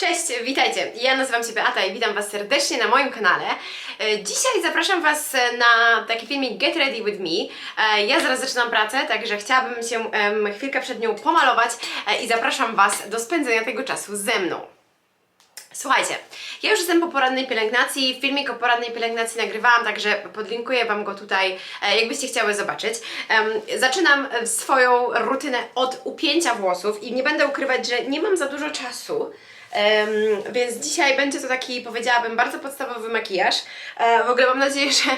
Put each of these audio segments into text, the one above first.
Cześć, witajcie. Ja nazywam się Beata i witam Was serdecznie na moim kanale. E, Dzisiaj zapraszam Was na taki filmik Get Ready With Me. E, Ja zaraz zaczynam pracę, także chciałabym się chwilkę przed nią pomalować e, i zapraszam Was do spędzenia tego czasu ze mną. Słuchajcie, ja już jestem po porannej pielęgnacji, filmik o porannej pielęgnacji nagrywałam, także podlinkuję Wam go tutaj, e, jakbyście chciały zobaczyć. Zaczynam e, swoją rutynę od upięcia włosów i nie będę ukrywać, że nie mam za dużo czasu, em, więc dzisiaj będzie to taki, powiedziałabym, bardzo podstawowy makijaż. E, W ogóle mam nadzieję, że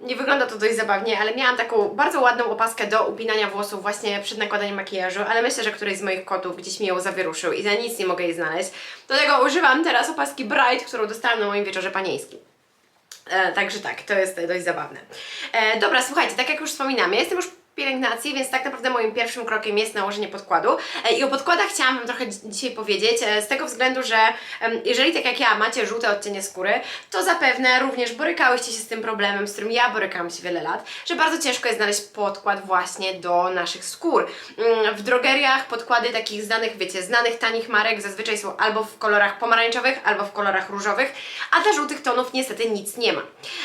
nie wygląda to dość zabawnie, ale miałam taką bardzo ładną opaskę do upinania włosów właśnie przed nakładaniem makijażu, ale myślę, że któryś z moich kotów gdzieś mi ją zawieruszył i za nic nie mogę jej znaleźć. Do tego używam teraz opaski Bright, którą dostałam na moim wieczorze panieńskim. E, także tak, to jest dość zabawne. E, dobra, słuchajcie, tak jak już wspominam, ja jestem już pielęgnacji, więc tak naprawdę moim pierwszym krokiem jest nałożenie podkładu. E, I o podkładach chciałam Wam trochę dzi- dzisiaj powiedzieć, e, z tego względu, że jeżeli tak jak ja macie żółte odcienie skóry, to zapewne również borykałyście się z tym problemem, z którym ja borykałam się wiele lat, że bardzo ciężko jest znaleźć podkład właśnie do naszych skór. Mm, W drogeriach podkłady takich znanych, wiecie, znanych tanich marek zazwyczaj są albo w kolorach pomarańczowych, albo w kolorach różowych, a dla żółtych tonów niestety nic nie ma.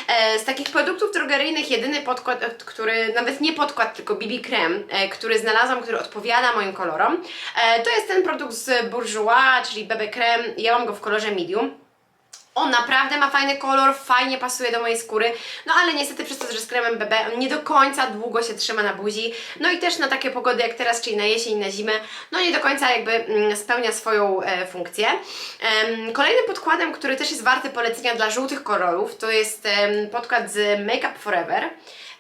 E, Z takich produktów drogeryjnych jedyny podkład, który, nawet nie podkład, tylko BB krem, e, który znalazłam, który odpowiada moim kolorom, e, to jest ten produkt z Bourjois, czyli BB krem, ja mam go w kolorze medium. On naprawdę ma fajny kolor, fajnie pasuje do mojej skóry, no ale niestety przez to, że z kremem BB on nie do końca długo się trzyma na buzi, no i też na takie pogody jak teraz, czyli na jesień, na zimę, no nie do końca jakby mm, spełnia swoją e, funkcję. Kolejnym podkładem, który też jest warty polecenia dla żółtych kolorów, to jest podkład z Make Up Forever.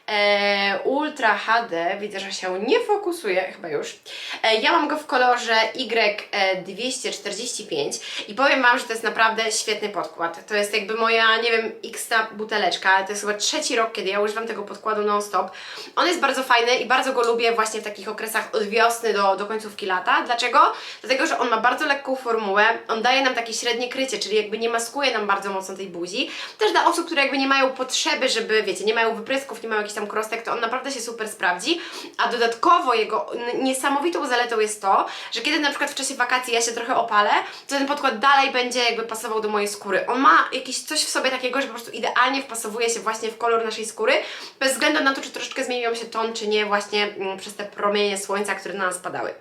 E, Ultra HD, widzę, że się nie fokusuje, chyba już. E, ja mam go w kolorze Y245 i powiem Wam, że to jest naprawdę świetny podkład. To jest jakby moja, nie wiem, x buteleczka, ale to jest chyba trzeci rok, kiedy ja używam tego podkładu non-stop. On jest bardzo fajny i bardzo go lubię właśnie w takich okresach od wiosny do, do końcówki lata. Dlaczego? Dlatego, że on ma bardzo lekką formułę, on daje nam takie średnie krycie, czyli jakby nie maskuje nam bardzo mocno tej buzi. Też dla osób, które jakby nie mają potrzeby, żeby, wiecie, nie mają wyprysków, nie mają jakichś tam krostek, to on naprawdę się super sprawdzi. A dodatkowo jego niesamowitą zaletą jest to, że kiedy na przykład w czasie wakacji ja się trochę opalę, to ten podkład dalej będzie jakby pasował do mojej skóry. On ma jakieś coś w sobie takiego, że po prostu idealnie wpasowuje się właśnie w kolor naszej skóry, bez względu na to, czy troszeczkę zmienił się ton, czy nie, właśnie mm, przez te promienie słońca, które na nas padały.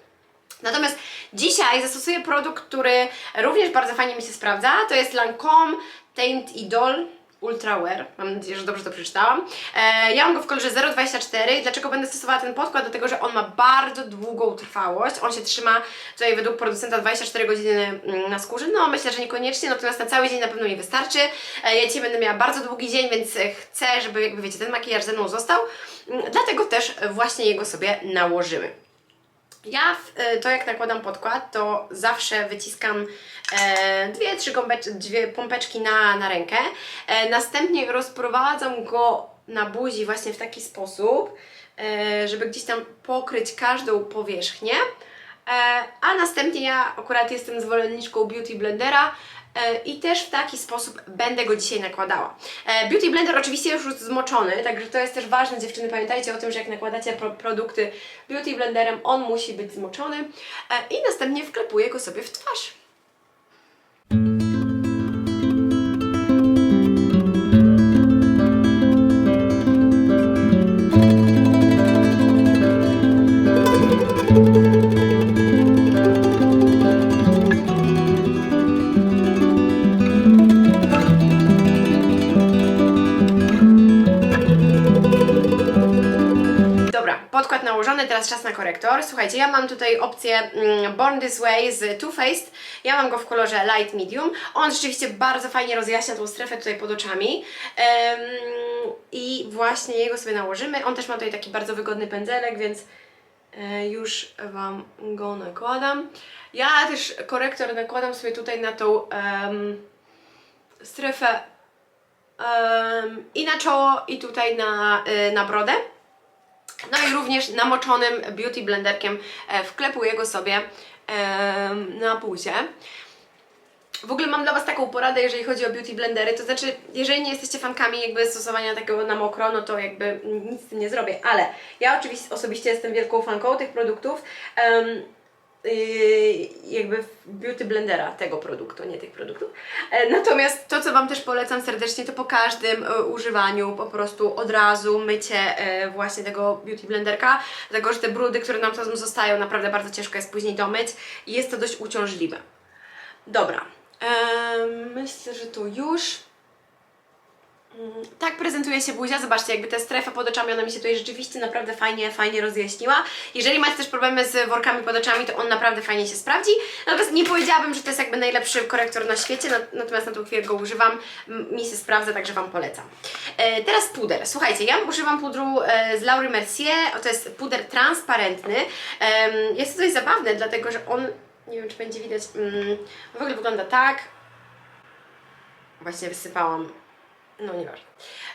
Natomiast dzisiaj zastosuję produkt, który również bardzo fajnie mi się sprawdza. To jest Lancome Teint Idol Ultra Wear. Mam nadzieję, że dobrze to przeczytałam. E, ja mam go w kolorze 0,24. Dlaczego będę stosowała ten podkład? Dlatego, że on ma bardzo długą trwałość. On się trzyma tutaj według producenta 24 godziny mm, na skórze. No myślę, że niekoniecznie, natomiast na cały dzień na pewno mi wystarczy. E, ja dzisiaj będę miała bardzo długi dzień, więc e, chcę, żeby jakby wiecie, ten makijaż ze mną został. Mm, Dlatego też właśnie jego sobie nałożymy. Ja w, e, to jak nakładam podkład, to zawsze wyciskam e, dwie, trzy gąbecz, dwie pompeczki na, na rękę. E, następnie rozprowadzam go na buzi właśnie w taki sposób, e, żeby gdzieś tam pokryć każdą powierzchnię. E, a następnie ja akurat jestem zwolenniczką Beauty Blendera i też w taki sposób będę go dzisiaj nakładała. E, Beauty Blender oczywiście już jest zmoczony, także to jest też ważne, dziewczyny, pamiętajcie o tym, że jak nakładacie pro produkty Beauty Blenderem, on musi być zmoczony e, i następnie wklepuję go sobie w twarz. Podkład nałożony, teraz czas na korektor. Słuchajcie, ja mam tutaj opcję mm, Born This Way z Too Faced. Ja mam go w kolorze light medium. On rzeczywiście bardzo fajnie rozjaśnia tą strefę tutaj pod oczami. I właśnie jego sobie nałożymy. On też ma tutaj taki bardzo wygodny pędzelek, więc e, już Wam go nakładam. Ja też korektor nakładam sobie tutaj na tą em, strefę em, i na czoło, i tutaj na, y, na brodę. No i również namoczonym beauty blenderkiem e, wklepuję go sobie em, na buzię. W ogóle mam dla Was taką poradę, jeżeli chodzi o beauty blendery, to znaczy, jeżeli nie jesteście fankami jakby stosowania takiego na mokro, no to jakby nic z tym nie zrobię, ale ja oczywiście osobiście jestem wielką fanką tych produktów. Jakby w beauty blendera tego produktu, nie tych produktów. E, Natomiast to, co Wam też polecam serdecznie, to po każdym e, używaniu po prostu od razu mycie e, właśnie tego beauty blenderka, dlatego że te brudy, które nam tam zostają, naprawdę bardzo ciężko jest później domyć i jest to dość uciążliwe. Dobra, myślę, że to już. Mm, Tak prezentuje się buzia, zobaczcie, jakby ta strefa pod oczami, ona mi się tutaj rzeczywiście naprawdę fajnie, fajnie rozjaśniła. Jeżeli macie też problemy z workami pod oczami, to on naprawdę fajnie się sprawdzi. Natomiast nie powiedziałabym, że to jest jakby najlepszy korektor na świecie, nat- natomiast na tą chwilę go używam, mi się sprawdza, także Wam polecam. E, teraz puder. Słuchajcie, ja używam pudru e, z Laury Mercier, to jest puder transparentny. Jest to dość zabawne, dlatego że on, nie wiem czy będzie widać, mm, w ogóle wygląda tak. Właśnie wysypałam no nieważne.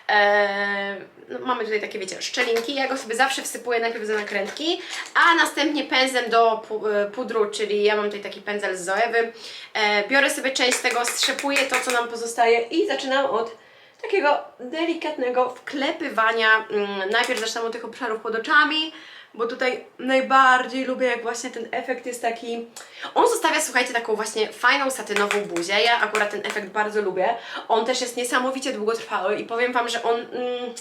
Eee, no, mamy tutaj takie, wiecie, szczelinki. Ja go sobie zawsze wsypuję najpierw za nakrętki, a następnie pędzlem do e, pudru, czyli ja mam tutaj taki pędzel zoewy. E, biorę sobie część z tego, strzepuję to, co nam pozostaje i zaczynam od takiego delikatnego wklepywania. Mm, najpierw zaczynam od tych obszarów pod oczami, bo tutaj najbardziej lubię, jak właśnie ten efekt jest taki. On zostawia, słuchajcie, taką właśnie fajną satynową buzię. Ja akurat ten efekt bardzo lubię. On też jest niesamowicie długotrwały i powiem Wam, że on. Mm,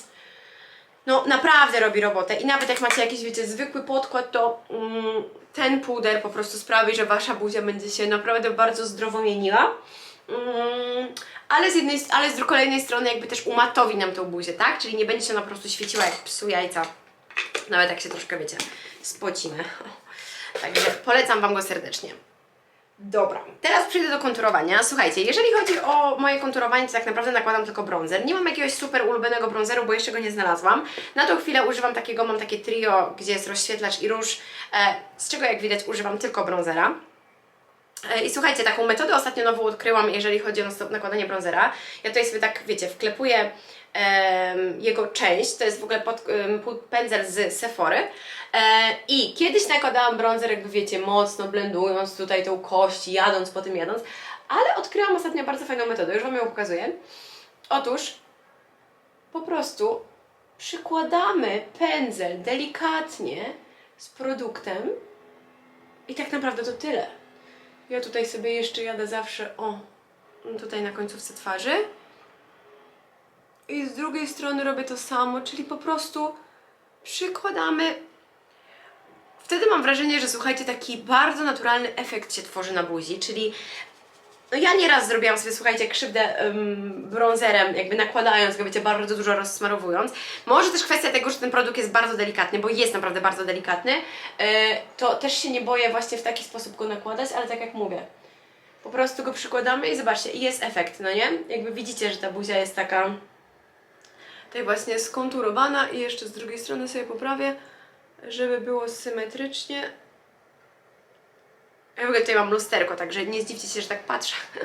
no naprawdę robi robotę i nawet jak macie jakiś, wiecie, zwykły podkład, to mm, ten puder po prostu sprawi, że Wasza buzia będzie się naprawdę bardzo zdrowo mieniła. Mm, ale z jednej, ale z kolejnej strony jakby też umatowi nam tą buzię, tak? Czyli nie będzie się ona po prostu świeciła jak psu jajca. Nawet jak się troszkę, wiecie, spocimy. Także polecam Wam go serdecznie. Dobra, teraz przejdę do konturowania. Słuchajcie, jeżeli chodzi o moje konturowanie, to tak naprawdę nakładam tylko bronzer. Nie mam jakiegoś super ulubionego bronzeru, bo jeszcze go nie znalazłam. Na tą chwilę używam takiego, mam takie trio, gdzie jest rozświetlacz i róż, e, z czego jak widać używam tylko bronzera. E, I słuchajcie, taką metodę ostatnio nową odkryłam, jeżeli chodzi o nakładanie bronzera. Ja tutaj sobie tak, wiecie, wklepuję em, jego część, to jest w ogóle pod, pod pędzel z Sephory. E, I kiedyś nakładałam bronzer, jakby wiecie, mocno blendując tutaj tą kość, jadąc po tym jadąc, ale odkryłam ostatnio bardzo fajną metodę, już Wam ją pokazuję. Otóż po prostu przykładamy pędzel delikatnie z produktem i tak naprawdę to tyle. Ja tutaj sobie jeszcze jadę zawsze, o, tutaj na końcówce twarzy. I z drugiej strony robię to samo, czyli po prostu przykładamy. Wtedy mam wrażenie, że słuchajcie, taki bardzo naturalny efekt się tworzy na buzi, czyli no ja nieraz zrobiłam sobie, słuchajcie, krzywdę ym, jakby nakładając go, wiecie, bardzo dużo rozsmarowując. Może też kwestia tego, że ten produkt jest bardzo delikatny, bo jest naprawdę bardzo delikatny, yy, to też się nie boję właśnie w taki sposób go nakładać, ale tak jak mówię, po prostu go przykładamy i zobaczcie, jest efekt, no nie? Jakby widzicie, że ta buzia jest taka tutaj właśnie skonturowana i jeszcze z drugiej strony sobie poprawię, żeby było symetrycznie. Ja w ogóle tutaj mam lusterko, także nie zdziwcie się, że tak patrzę.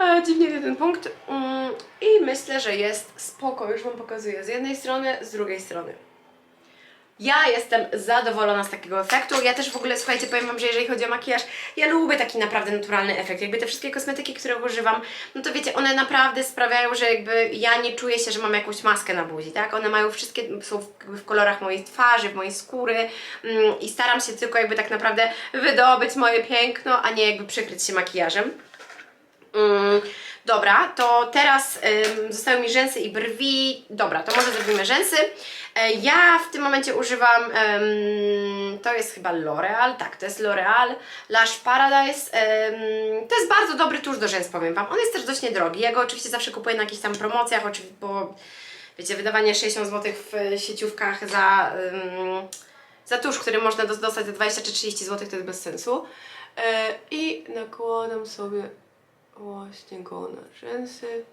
E, Dziwnie ten punkt. Mm, I myślę, że jest spoko. Już Wam pokazuję z jednej strony, z drugiej strony. Ja jestem zadowolona z takiego efektu. Ja też w ogóle, słuchajcie, powiem Wam, że jeżeli chodzi o makijaż, ja lubię taki naprawdę naturalny efekt. Jakby te wszystkie kosmetyki, które używam, no to wiecie, one naprawdę sprawiają, że jakby ja nie czuję się, że mam jakąś maskę na buzi, tak? One mają wszystkie, są w, kolorach mojej twarzy, w mojej skóry mm, i staram się tylko jakby tak naprawdę wydobyć moje piękno, a nie jakby przykryć się makijażem. Mm, dobra, to teraz ym, zostały mi rzęsy i brwi. Dobra, to może zrobimy rzęsy. E, ja w tym momencie używam, to jest chyba L'Oreal, tak, to jest L'Oreal Lash Paradise. To jest bardzo dobry tusz do rzęs, powiem Wam. On jest też dość niedrogi. Ja go oczywiście zawsze kupuję na jakichś tam promocjach, bo wiecie, wydawanie 60 zł w e, sieciówkach za, za tusz, który można dos- dostać za 20 czy 30 zł, to jest bez sensu. E, I nakładam sobie właśnie go na rzęsy.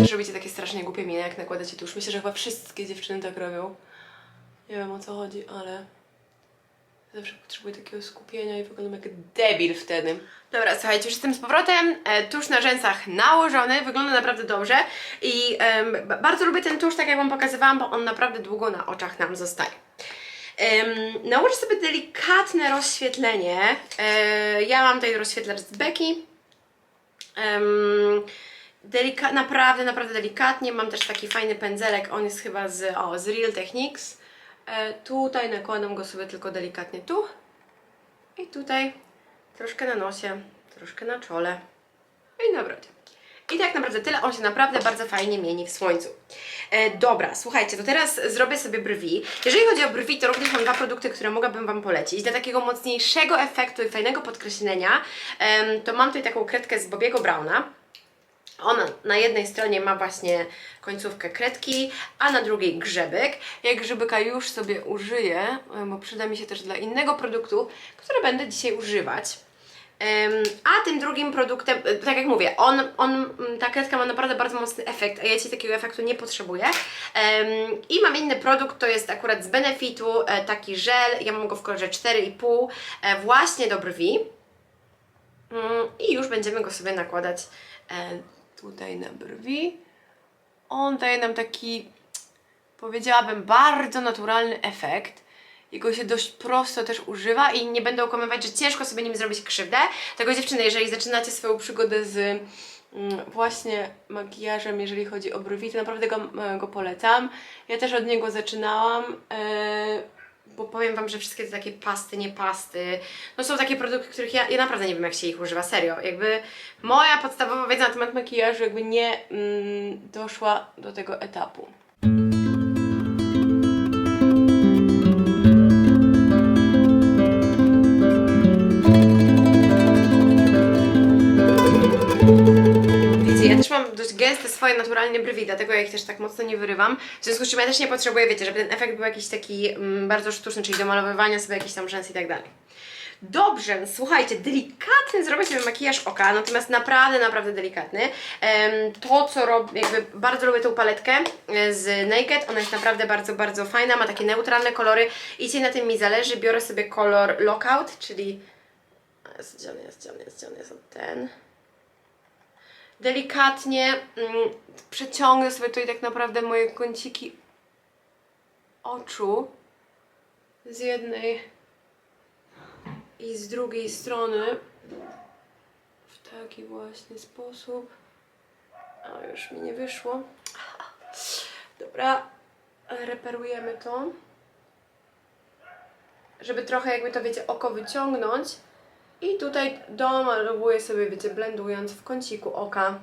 Też robicie takie strasznie głupie miny, jak nakładacie tusz. Myślę, że chyba wszystkie dziewczyny tak robią. Nie wiem o co chodzi, ale zawsze potrzebuję takiego skupienia i wyglądam jak debil wtedy. Dobra, słuchajcie, już jestem z powrotem. E, tusz na rzęsach nałożony, wygląda naprawdę dobrze i bardzo lubię ten tusz, tak jak Wam pokazywałam, bo on naprawdę długo na oczach nam zostaje. Nałożę sobie delikatne rozświetlenie. E, ja mam tutaj rozświetlacz z Becky. Delika- naprawdę, naprawdę delikatnie. Mam też taki fajny pędzelek, on jest chyba z, o, z Real Techniques. E, tutaj nakładam go sobie tylko delikatnie tu. I tutaj troszkę na nosie, troszkę na czole. I na brodzie. I tak naprawdę tyle. On się naprawdę bardzo fajnie mieni w słońcu. E, dobra, słuchajcie, to teraz zrobię sobie brwi. Jeżeli chodzi o brwi, to również mam dwa produkty, które mogłabym Wam polecić. Dla takiego mocniejszego efektu i fajnego podkreślenia, to mam tutaj taką kredkę z Bobiego Browna. Ona na jednej stronie ma właśnie końcówkę kredki, a na drugiej grzebek. Ja grzebyka już sobie użyję, e, bo przyda mi się też dla innego produktu, który będę dzisiaj używać. A tym drugim produktem, e, tak jak mówię, on, on, mm, ta kredka ma naprawdę bardzo mocny efekt, a ja dzisiaj takiego efektu nie potrzebuję. I mam inny produkt, to jest akurat z Benefitu, e, taki żel, ja mam go w kolorze 4,5, e, właśnie do brwi. Mm, I już będziemy go sobie nakładać tutaj na brwi. On daje nam taki, powiedziałabym, bardzo naturalny efekt. Jego się dość prosto też używa i nie będę okłamywać, że ciężko sobie nim zrobić krzywdę. Tego dziewczyny, jeżeli zaczynacie swoją przygodę z mm, właśnie makijażem, jeżeli chodzi o brwi, to naprawdę go, e, go polecam. Ja też od niego zaczynałam. E, bo powiem Wam, że wszystkie te takie pasty, nie pasty, no są takie produkty, których ja, ja naprawdę nie wiem, jak się ich używa, serio. Jakby moja podstawowa wiedza na temat makijażu jakby nie mm, doszła do tego etapu. Dość gęste swoje naturalne brwi, dlatego ja ich też tak mocno nie wyrywam. W związku z czym ja też nie potrzebuję, wiecie, żeby ten efekt był jakiś taki mm, bardzo sztuczny, czyli do malowywania sobie jakichś tam rzęs i tak dalej. Dobrze, słuchajcie, delikatny zrobię sobie makijaż oka, natomiast naprawdę, naprawdę delikatny. To, co robię, jakby bardzo lubię tą paletkę e, z Naked, ona jest naprawdę bardzo, bardzo fajna, ma takie neutralne kolory i dzisiaj na tym mi zależy. Biorę sobie kolor Lockout, czyli... Jest, jest, jest, jest, o ten delikatnie mm, przeciągnę sobie tutaj tak naprawdę moje kąciki oczu z jednej i z drugiej strony w taki właśnie sposób. A już mi nie wyszło. Dobra, reperujemy to. Żeby trochę jakby to wiecie oko wyciągnąć. I tutaj domalowuję sobie, wiecie, blendując w kąciku oka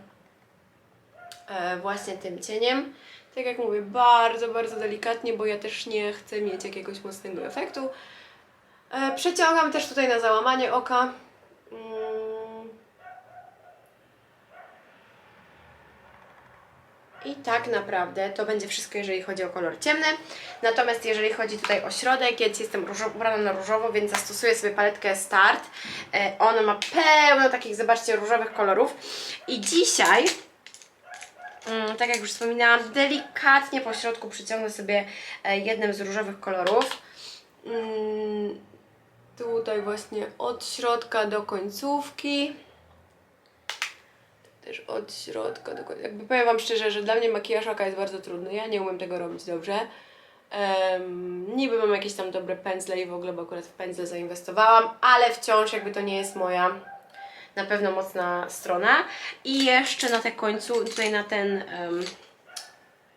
e, właśnie tym cieniem. Tak jak mówię, bardzo, bardzo delikatnie, bo ja też nie chcę mieć jakiegoś mocnego efektu. E, przeciągam też tutaj na załamanie oka. I tak naprawdę to będzie wszystko, jeżeli chodzi o kolor ciemny. Natomiast jeżeli chodzi tutaj o środek, ja jestem ubrana na różowo, więc zastosuję sobie paletkę Start. E, ona ma pełno takich, zobaczcie, różowych kolorów. I dzisiaj, mm, tak jak już wspominałam, delikatnie po środku przyciągnę sobie e, jednym z różowych kolorów. Mm, tutaj właśnie od środka do końcówki też od środka do końca. Jakby powiem Wam szczerze, że dla mnie makijaż oka jest bardzo trudny. Ja nie umiem tego robić dobrze. Um, niby mam jakieś tam dobre pędzle i w ogóle, bo akurat w pędzle zainwestowałam, ale wciąż jakby to nie jest moja na pewno mocna strona. I jeszcze na te końcu, tutaj na ten em,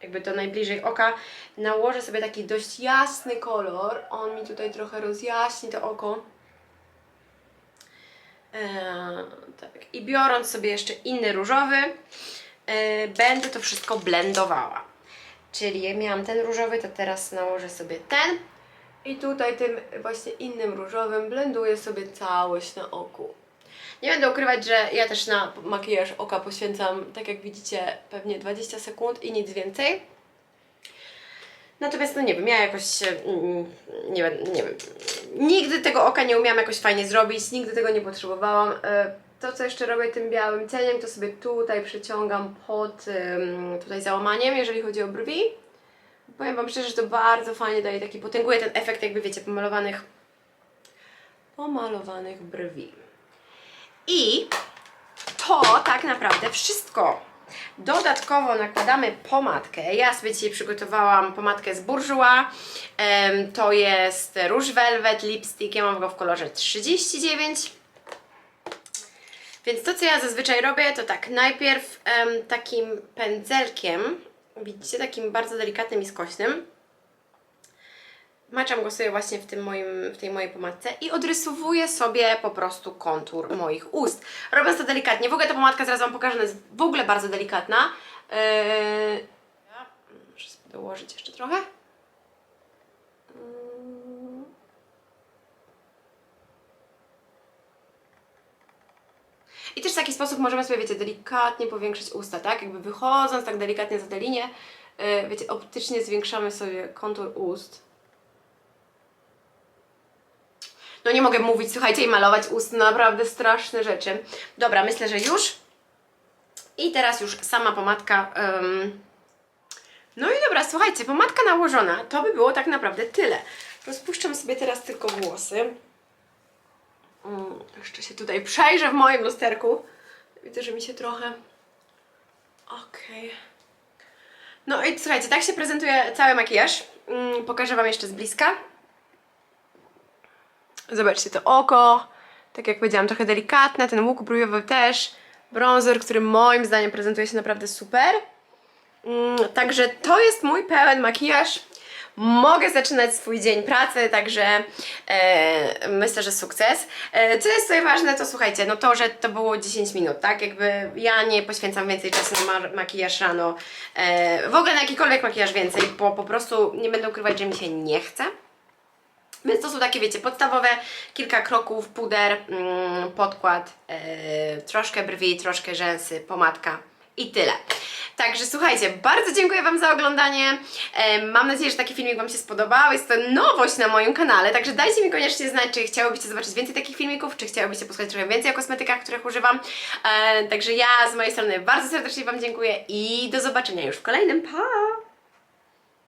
jakby to najbliżej oka, nałożę sobie taki dość jasny kolor. On mi tutaj trochę rozjaśni to oko. Eee, tak. I biorąc sobie jeszcze inny różowy, e, będę to wszystko blendowała. Czyli jak miałam ten różowy, to teraz nałożę sobie ten. I tutaj tym właśnie innym różowym blenduję sobie całość na oku. Nie będę ukrywać, że ja też na makijaż oka poświęcam, tak jak widzicie, pewnie 20 sekund i nic więcej. Natomiast no nie wiem, ja jakoś mm, nie wiem, nie wiem. Nigdy tego oka nie umiałam jakoś fajnie zrobić, nigdy tego nie potrzebowałam. E, To co jeszcze robię tym białym cieniem, to sobie tutaj przeciągam pod tutaj załamaniem, jeżeli chodzi o brwi. Powiem Wam szczerze, że to bardzo fajnie daje taki, potęguje ten efekt jakby wiecie, pomalowanych pomalowanych brwi. I to tak naprawdę wszystko. Dodatkowo nakładamy pomadkę. Ja sobie dzisiaj przygotowałam pomadkę z Bourjois. To jest Rouge Velvet Lipstick. Ja mam go w kolorze 39. Więc to, co ja zazwyczaj robię, to tak, najpierw takim pędzelkiem, widzicie, takim bardzo delikatnym i skośnym, maczam go sobie właśnie w, tym moim, w tej mojej pomadce i odrysowuję sobie po prostu kontur moich ust. Robiąc to delikatnie. W ogóle ta pomadka, zaraz Wam pokażę, jest w ogóle bardzo delikatna. Yy... Muszę sobie dołożyć jeszcze trochę. Yy. I też w taki sposób możemy sobie, wiecie, delikatnie powiększyć usta, tak? Jakby wychodząc tak delikatnie za tę linię, yy, wiecie, optycznie zwiększamy sobie kontur ust. No nie mogę mówić, słuchajcie, i malować ust, naprawdę straszne rzeczy. Dobra, myślę, że już. I teraz już sama pomadka. ym. No i dobra, słuchajcie, pomadka nałożona, to by było tak naprawdę tyle. Rozpuszczam sobie teraz tylko włosy. Mm, jeszcze się tutaj przejrzę w moim lusterku. Widzę, że mi się trochę... Okej. No i słuchajcie, tak się prezentuje cały makijaż. Mm, pokażę Wam jeszcze z bliska. Zobaczcie to oko, tak jak powiedziałam, trochę delikatne, ten łuk brwiowy też, bronzer, który moim zdaniem prezentuje się naprawdę super. Mm, także to jest mój pełen makijaż. Mogę zaczynać swój dzień pracy, także e, myślę, że sukces. E, co jest tutaj ważne, to słuchajcie, no to, że to było 10 minut, tak? Jakby ja nie poświęcam więcej czasu na ma- makijaż rano, e, w ogóle na jakikolwiek makijaż więcej, bo po prostu nie będę ukrywać, że mi się nie chce. Więc to są takie, wiecie, podstawowe kilka kroków, puder, mm, podkład, yy, troszkę brwi, troszkę rzęsy, pomadka i tyle. Także słuchajcie, bardzo dziękuję Wam za oglądanie. E, mam nadzieję, że taki filmik Wam się spodobał. Jest to nowość na moim kanale, także dajcie mi koniecznie znać, czy chciałobyście zobaczyć więcej takich filmików, czy chciałobyście posłuchać trochę więcej o kosmetykach, których używam. E, także ja z mojej strony bardzo serdecznie Wam dziękuję i do zobaczenia już w kolejnym. Pa!